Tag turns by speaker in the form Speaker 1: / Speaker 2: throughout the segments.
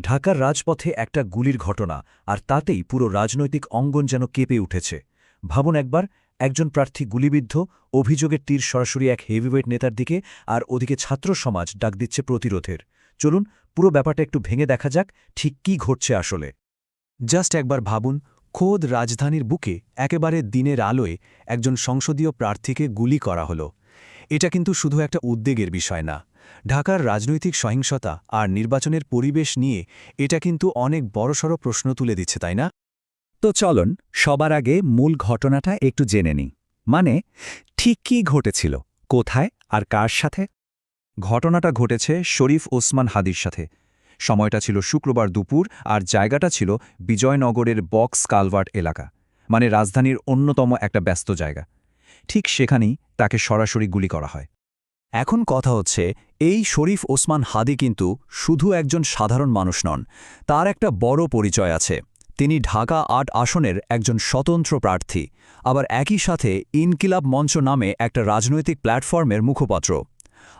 Speaker 1: ঢাকার রাজপথে একটা গুলির ঘটনা আর তাতেই পুরো রাজনৈতিক অঙ্গন যেন কেঁপে উঠেছে। ভাবুন একবার, একজন প্রার্থী গুলিবিদ্ধ, অভিযোগের তীর সরাসরি এক হেভিওয়েট নেতার দিকে আর ওদিকে ছাত্র সমাজ ডাক দিচ্ছে প্রতিরোধের। চলুন, পুরো ব্যাপারটা একটু ভেঙে দেখা যাক, ঠিক কি ঘটছে আসলে।
Speaker 2: জাস্ট একবার ভাবুন, খোদ রাজধানীর বুকে একেবারে দিনের আলোয় একজন সংসদীয় প্রার্থীকে গুলি করা হলো। এটা কিন্তু শুধু একটা উদ্বেগের বিষয় না। ঢাকার রাজনৈতিক সহিংসতা আর নির্বাচনের পরিবেশ নিয়ে এটা কিন্তু অনেক বড়সড় প্রশ্ন তুলে দিচ্ছে, তাই না?
Speaker 3: তো চলন, সবার আগে মূল ঘটনাটা একটু জেনে নিই। মানে ঠিক কী ঘটেছিল? কোথায় আর কার সাথে? ঘটনাটা ঘটেছে শরীফ ওসমান হাদির সাথে। সময়টা ছিল শুক্রবার দুপুর আর জায়গাটা ছিল বিজয়নগরের বক্স কালভার্ট এলাকা মানে রাজধানীর অন্যতম একটা ব্যস্ত জায়গা। ঠিক সেখানেই তাকে সরাসরি গুলি করা হয়।
Speaker 2: এখন কথা হচ্ছে এই শরীফ ওসমান হাদি কিন্তু শুধু একজন সাধারণ মানুষ নন, তার একটা বড় পরিচয় আছে। তিনি ঢাকা আট আসনের একজন স্বতন্ত্র প্রার্থী, আবার একই সাথে ইনকিলাব মঞ্চ নামে একটা রাজনৈতিক প্ল্যাটফর্মের মুখপাত্র।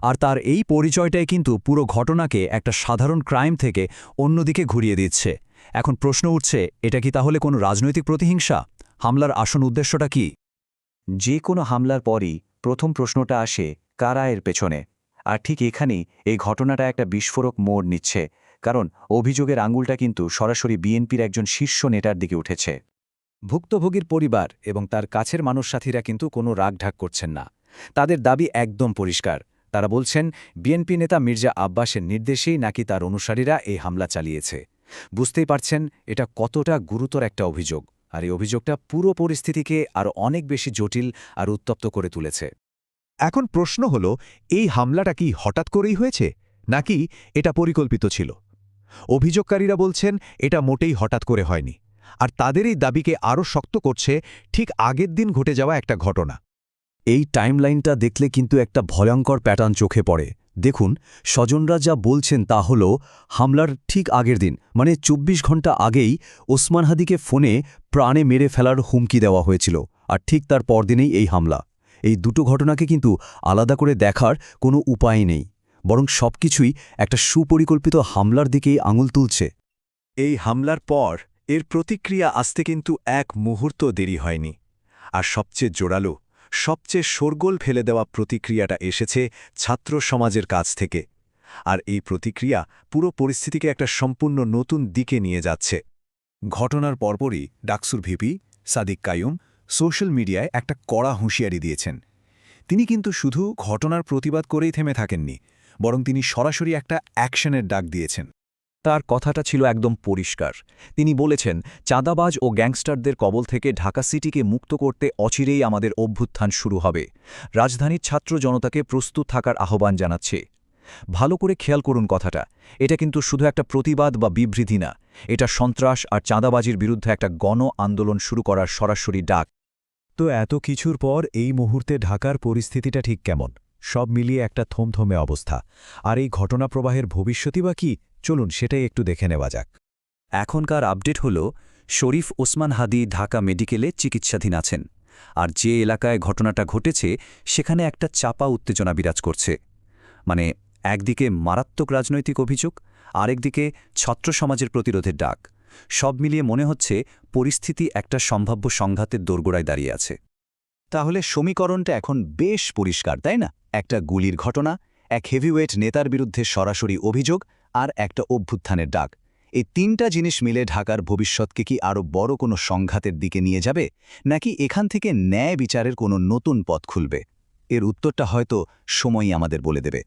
Speaker 2: আর তার এই পরিচয়টাই কিন্তু পুরো ঘটনাকে একটা সাধারণ ক্রাইম থেকে অন্যদিকে ঘুরিয়ে দিচ্ছে। এখন প্রশ্ন উঠছে, এটা কি তাহলে কোনো রাজনৈতিক প্রতিহিংসা? হামলার আসন উদ্দেশ্যটা কি?
Speaker 4: যে কোনো হামলার পরই প্রথম প্রশ্নটা আসে, কারা এর পেছনে? আর ঠিক এখানেই এই ঘটনাটা একটা বিস্ফোরক মোড় নিচ্ছে, কারণ অভিযোগের আঙুলটা কিন্তু সরাসরি বিএনপির একজন শীর্ষ নেতার দিকে উঠেছে।
Speaker 2: ভুক্তভোগীর পরিবার এবং তার কাছের মানুষ সাথীরা কিন্তু কোনো রাগঢাক করছেন না। তাদের দাবি একদম পরিষ্কার। তারা বলছেন, বিএনপি নেতা মির্জা আব্বাসের নির্দেশেই নাকি তার অনুসারীরা এই হামলা চালিয়েছে। বুঝতেই পারছেন, এটা কতটা গুরুতর একটা অভিযোগ। আর এই অভিযোগটা পুরো পরিস্থিতিকে আরও অনেক বেশি জটিল আর উত্তপ্ত করে তুলেছে।
Speaker 5: এখন প্রশ্ন হল, এই হামলাটা কি হঠাৎ করেই হয়েছে, নাকি এটা পরিকল্পিত ছিল? অভিযোগকারীরা বলছেন, এটা মোটেই হঠাৎ করে হয়নি, আর তাদের এই দাবিকে আরও শক্ত করছে ঠিক আগের দিন ঘটে যাওয়া একটা ঘটনা।
Speaker 2: এই টাইমলাইনটা দেখলে কিন্তু একটা ভয়ঙ্কর প্যাটার্ন চোখে পড়ে। দেখুন, স্বজনরা যা বলছেন তা হল, হামলার ঠিক আগের দিন মানে ২৪ ঘণ্টা আগেই ওসমান হাদিকে ফোনে প্রাণে মেরে ফেলার হুমকি দেওয়া হয়েছিল, আর ঠিক তার পরদিনেই এই হামলা। এই দুটো ঘটনাকে কিন্তু আলাদা করে দেখার কোনো উপায় নেই, বরং সবকিছুই একটা সুপরিকল্পিত হামলার দিকেই আঙুল তুলছে।
Speaker 5: এই হামলার পর এর প্রতিক্রিয়া আসতে কিন্তু এক মুহূর্ত দেরি হয়নি, আর সবচেয়ে জোরালো, সবচেয়ে শোরগোল ফেলে দেওয়া প্রতিক্রিয়াটা এসেছে ছাত্র সমাজের কাছ থেকে, আর এই প্রতিক্রিয়া পুরো পরিস্থিতিকে একটা সম্পূর্ণ নতুন দিকে নিয়ে যাচ্ছে। ঘটনার পরপরই ডাকসুর ভিপি সাদিক কায়ুম সোশ্যাল মিডিয়ায় একটা কড়া হুঁশিয়ারি দিয়েছেন। তিনি কিন্তু শুধু ঘটনার প্রতিবাদ করেই থেমে থাকেননি, বরং তিনি সরাসরি একটা অ্যাকশনের ডাক দিয়েছেন।
Speaker 3: তার কথাটা ছিল একদম পরিষ্কার। তিনি বলেছেন, চাঁদাবাজ ও গ্যাংস্টারদের কবল থেকে ঢাকা সিটিকে মুক্ত করতে অচিরেই আমাদের অভ্যুত্থান শুরু হবে। রাজধানীর ছাত্র জনতাকে প্রস্তুত থাকার আহ্বান জানাচ্ছে। ভালো করে খেয়াল করুন কথাটা। এটা কিন্তু শুধু একটা প্রতিবাদ বা বিবৃতি না। এটা সন্ত্রাস আর চাঁদাবাজির বিরুদ্ধে একটা গণ আন্দোলন শুরু করার সরাসরি ডাক।
Speaker 5: তো এত কিছুর পর এই মুহূর্তে ঢাকার পরিস্থিতিটা ঠিক কেমন? সব মিলিয়ে একটা থমথমে অবস্থা। আর এই ঘটনা প্রবাহের ভবিষ্যতই বা কি? চলুন সেটাই একটু দেখে নেওয়া যাক।
Speaker 3: এখনকার আপডেট হল, শরীফ ওসমান হাদি ঢাকা মেডিকেলে চিকিৎসাধীন আছেন। আর যে এলাকায় ঘটনাটা ঘটেছে, সেখানে একটা চাপা উত্তেজনা বিরাজ করছে। মানে একদিকে মারাত্মক রাজনৈতিক অভিযোগ, আরেকদিকে ছত্র সমাজের প্রতিরোধের ডাক। সব মিলিয়ে মনে হচ্ছে পরিস্থিতি একটা সম্ভাব্য সংঘাতের দোরগোড়ায় দাঁড়িয়ে আছে।
Speaker 2: তাহলে সমীকরণটা এখন বেশ পরিষ্কার, তাই না? একটা গুলির ঘটনা, এক হেভিওয়েট নেতার বিরুদ্ধে সরাসরি অভিযোগ আর একটা অভ্যুত্থানের ডাক। এই তিনটা জিনিস মিলে ঢাকার ভবিষ্যৎকে কি আরও বড় কোনো সংঘাতের দিকে নিয়ে যাবে, নাকি এখান থেকে ন্যায় বিচারের কোনো নতুন পথ খুলবে? এর উত্তরটা হয়তো সময়ই আমাদের বলে দেবে।